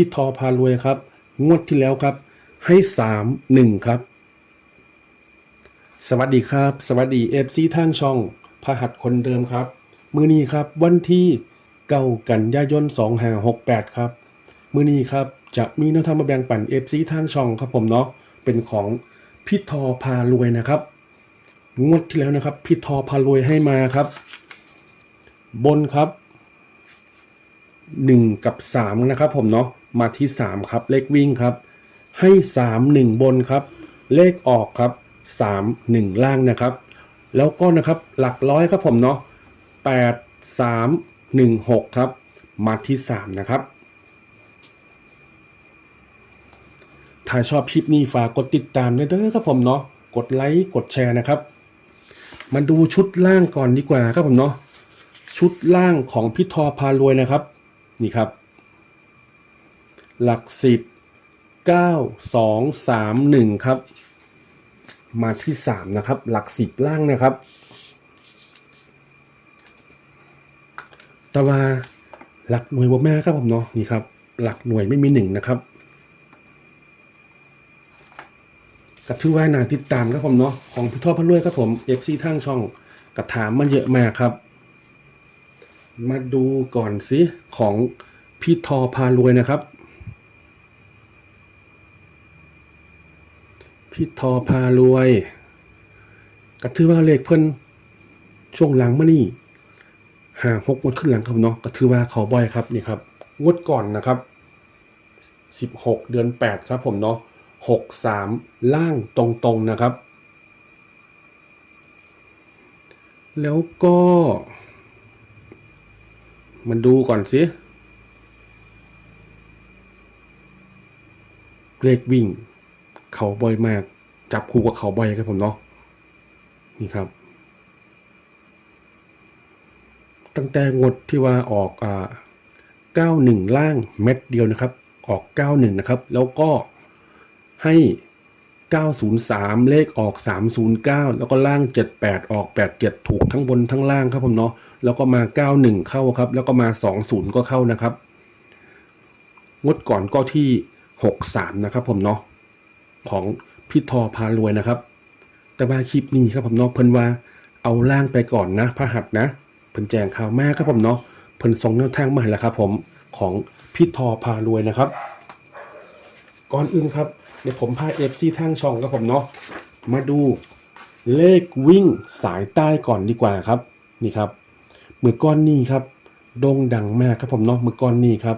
พี่ทอพารวยครับ งวดที่แล้วครับ ให้สามหนึ่งครับ สวัสดีครับ สวัสดีเอฟซีทางช่องพหัสคนเดิมครับ มือนี้ครับวันที่เก้ากันยายน2568ครับ มือนี้ครับจะมีแนวทางมาแบ่งปันเอฟซีทางช่องครับผมเนาะเป็นของพี่ทอพารวยนะครับงวดที่แล้วนะครับพี่ทอพารวยให้มาครับ บนครับหนึ่งกับสามนะครับผมเนาะ มาที่สามครับ เลขวิ่งครับ ให้สามหนึ่งบนครับ เลขออกครับสามหนึ่งล่างนะครับ แล้วก็นะครับหลักร้อยครับผมเนาะแปดสามหนึ่งหกครับมาที่สามนะครับ ถ้าชอบคลิปนี้ฝากกดติดตามด้วยเด้อครับผมเนาะ กดไลค์ กดแชร์นะครับ มาดูชุดล่างก่อนดีกว่าครับผมเนาะ ชุดล่างของพี่ทอพารวยนะครับ นี่ครับ หลักสิบเก้าสองสามหนึ่งครับ มาที่สามนะครับ หลักสิบล่างนะครับต่ว่าหลักหน่วยบ่แม่ครับผมเนาะนี่ครับ หลักหน่วยไม่มีหนึ่งนะครับกับชื่อว่านาติดตามครับผมเนาะของพี่ทอพารวยครับผมเอฟซีทางช่องกระถามมันเยอะมากครับ มาดูก่อนสิของพี่ทอพารวยนะครับ พี่ทอพารวยก็ถือว่าเลขเพิ่นช่วงหลังมานี่หาหกงวดขึ้นหลังครับเนาะก็ถือว่าเขาบ่อยครับนี่ครับงวดก่อนนะครับสิบหกเดือนแปดครับผมเนาะหกสามล่างตรงๆนะครับ แล้วก็ มันดูก่อนสิเลขวิ่ง เขาบ่อยมาก จับคู่กับเขาบ่อยครับผมเนาะนี่ครับ ตั้งแต่งดที่ว่าออกอ่า91ล่างเม็ดเดียวนะครับ ออก91นะครับ แล้วก็ให้ 903 เลขออก 309 แล้วก็ล่าง 78 ออก 87 ถูกทั้งบนทั้งล่างครับผมเนาะแล้วก็มา 91 เข้าครับ แล้วก็มา 20 ก็เข้านะครับ งดก่อนก็ที่ 63 นะครับผมเนาะ ของพี่ทอพารวยนะครับ แต่ว่าคลิปนี้ครับผมเนาะเพิ่นว่าเอาล่างไปก่อนนะพระหัสนะเพิ่นแจงข่าวแม่ครับผมเนาะเพิ่นส่งแนวทางมาให้แล้วครับ ผมของพี่ทอพารวยนะครับ ก่อนอื่นครับเดี๋ยวผมพาเอฟซีทางช่องครับผมเนาะมาดูเลขวิ่งสายใต้ก่อนดีกว่าครับ นี่ครับมือก้อนนี้ครับโด่งดังมากครับผมเนาะมือก้อนนี้ครับ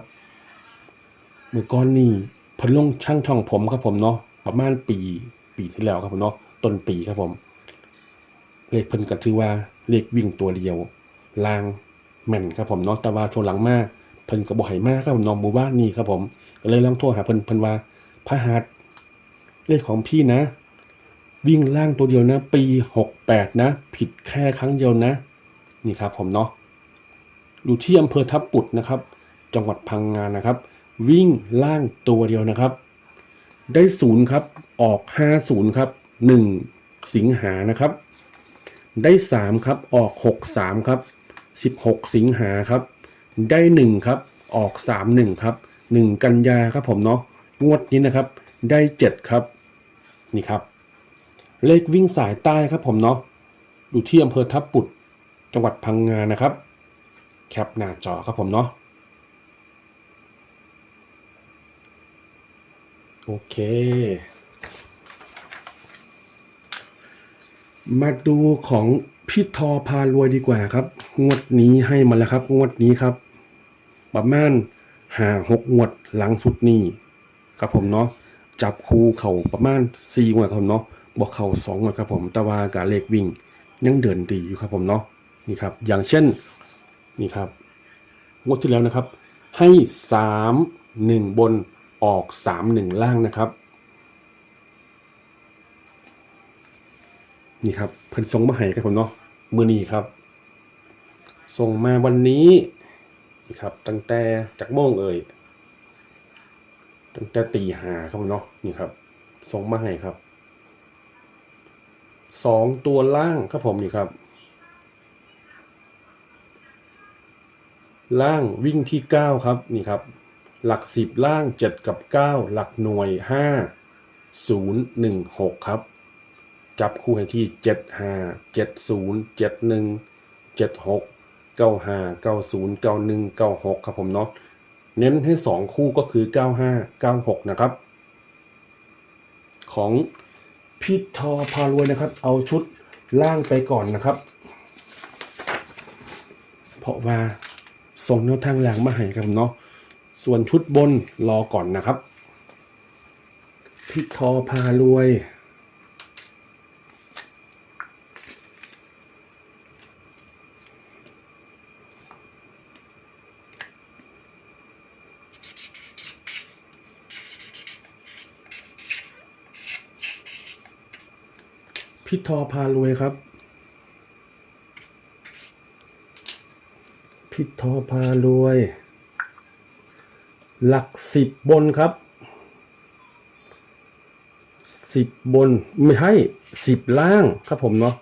มือก้อนนี้เพิ่นลงช่างช่องผมครับผมเนาะ ประมาณปีปีที่แล้วครับผมเนาะต้นปีครับผม เลขเพิ่นก็ถือว่าเลขวิ่งตัวเดียวลางแม่นครับผมเนาะแต่ว่าช่วงหลังมาเพิ่นก็บ่ให้มาครับผมน้องหมู่บ้านนี้ครับผมก็เลยลองโทรหาเพิ่นเพิ่นว่าพระหัสเลขของพี่นะ วิ่งล่างตัวเดียวนะ ปี68นะ ผิดแค่ครั้งเดียวนะ นี่ครับผมเนาะอยู่ที่อำเภอทับปุดนะครับ จังหวัดพังงานนะครับ วิ่งล่างตัวเดียวนะครับ ได้ศูนย์ครับ ออก50ครับ1สิงหานะครับ ได้3ครับ ออก6 3ครับ16สิงหาครับ ได้1ครับ ออก3 1ครับ1กันยาครับผมเนาะ งวดนี้นะครับ ได้7ครับ นี่ครับ เลขวิ่งสายใต้ครับผมเนาะ อยู่ที่อำเภอทับปุด จังหวัดพังงานะครับ แคปหน้าจอครับผมเนาะ อเค มาดูของพี่ทอพารวยดีกว่าครับ งวดนี้ให้มาแล้วครับ งวดนี้ครับ ประมาณหาหกงวดหลังสุดนี้ครับผมเนาะจับคูเข่าประมาณสี่งวดครับผมเนาะบอกเข่าสองงวดครับผมแต่ว่ากาเลขวิ่งยังเดินดีอยู่ครับผมเนาะนี่ครับ อย่างเช่นนี่ครับงวดที่แล้วนะครับ ให้สามหนึ่งบน ออกสามหนึ่งล่างนะครับ นี่ครับ เพิ่นส่งมาให้ครับผมเนาะมือนี้ครับส่งมาวันนี้นี่ครับ ตั้งแต่จากโมงเอ่ยตั้งแต่ตีหาครับเนาะนี่ครับส่งมาให้ครับสองตัวล่างครับผมนี่ครับ ล่างวิ่งที่เก้าครับนี่ครับ หลักสิบล่างเจ็ดกับเก้าหลักหน่วยห้าศูนย์หนึ่งหกครับ จับคู่ให้ที่เจ็ดห้าเจ็ดศูนย์เจ็ดหนึ่งเจ็ดหกเก้าห้าเก้าศูนย์เก้าหนึ่งเก้าหกครับผมเนาะเน้นให้สองคู่ก็คือเก้าห้าเก้าหกนะครับ ของพี่ทอพารวยนะครับ เอาชุดล่างไปก่อนนะครับ เพราะว่าส่งแนวทางแรงมาให้ครับผมเนาะ ส่วนชุดบนรอก่อนนะครับพี่ทอพารวยพี่ทอพารวยครับพี่ทอพารวย หลักสิบบนครับสิบบนไม่ใช่สิบล่างครับผมเนาะ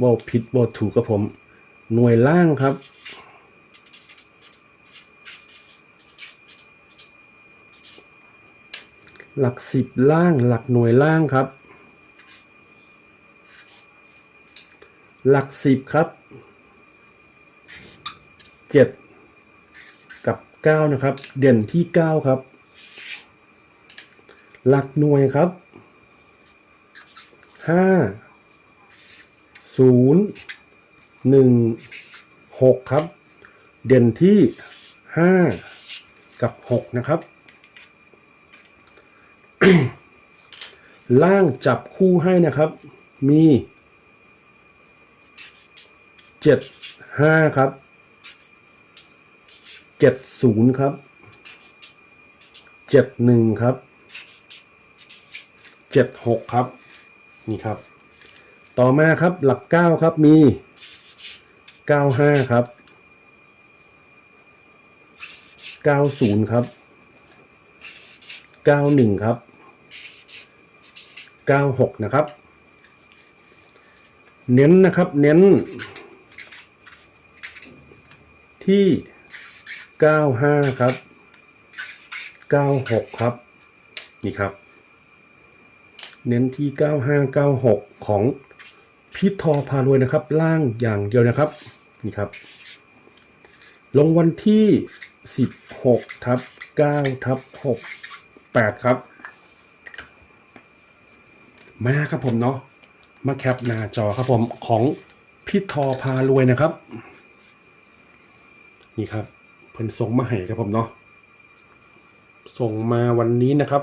บอผิดบอถูกครับผม หน่วยล่างครับ หลักสิบล่าง หลักหน่วยล่างครับ หลักสิบครับเจ็ด กับเก้านะครับ เด่นที่เก้าครับ หลักหน่วยครับห้าศูนย์หนึ่งหกครับ เด่นที่ห้ากับหกนะครับ ล่างจับคู่ให้นะครับ มีเจ็ดห้าครับ เจ็ดศูนย์ครับเจ็ดหนึ่งครับเจ็ดหกครับ นี่ครับ ต่อมาครับหลักเก้าครับมีเก้าห้าครับเก้าศูนย์ครับเก้าหนึ่งครับเก้าหกนะครับ เน้นนะครับเน้นที่ 95ครับ96ครับ นี่ครับ เน้นที่9596ของพิทอพารวยนะครับ ล่างอย่างเดียวนะครับ นี่ครับ ลงวันที่16ทับ9ทับ6 8ครับ มาครับผมเนาะมาแคปหน้าจอครับผมของพิทอพารวยนะครับ นี่ครับ เพิ่นส่งมาให้ครับผมเนาะส่งมาวันนี้นะครับ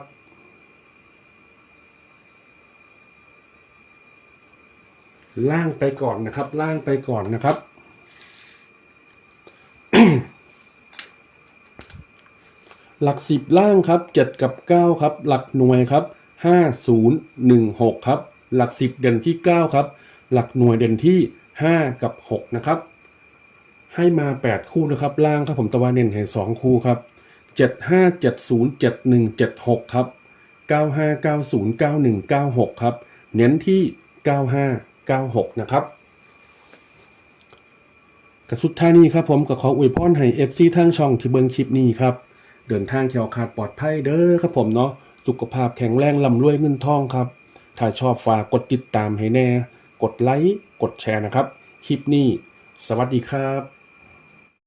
ล่างไปก่อนนะครับ ล่างไปก่อนนะครับ หลักสิบล่างครับเจ็ดกับเก้าครับ หลักหน่วยครับห้าศูนย์หนึ่งหกครับ หลักสิบเด่นที่เก้าครับ หลักหน่วยเด่นที่ห้ากับหกนะครับ ให้มา 8 คู่นะครับ ล่างครับผมตะวันเน้นให้2คู่ครับ 75 70 71 76 ครับ 95 90 91 96 ครับ เน้นที่ 95 96 นะครับกระสุดท้ายนี้ครับผมก็ขออวยพรให้ FC ทางช่องที่เบิ่งคลิปนี้ครับ เดินทางเขียวขาดปลอดภัยเด้อครับผมเนาะสุขภาพแข็งแรงลำรวยเงินทองครับ ถ้าชอบฝากกดติดตามให้แน่ กดไลค์ กดแชร์นะครับ คลิปนี้ สวัสดีครับ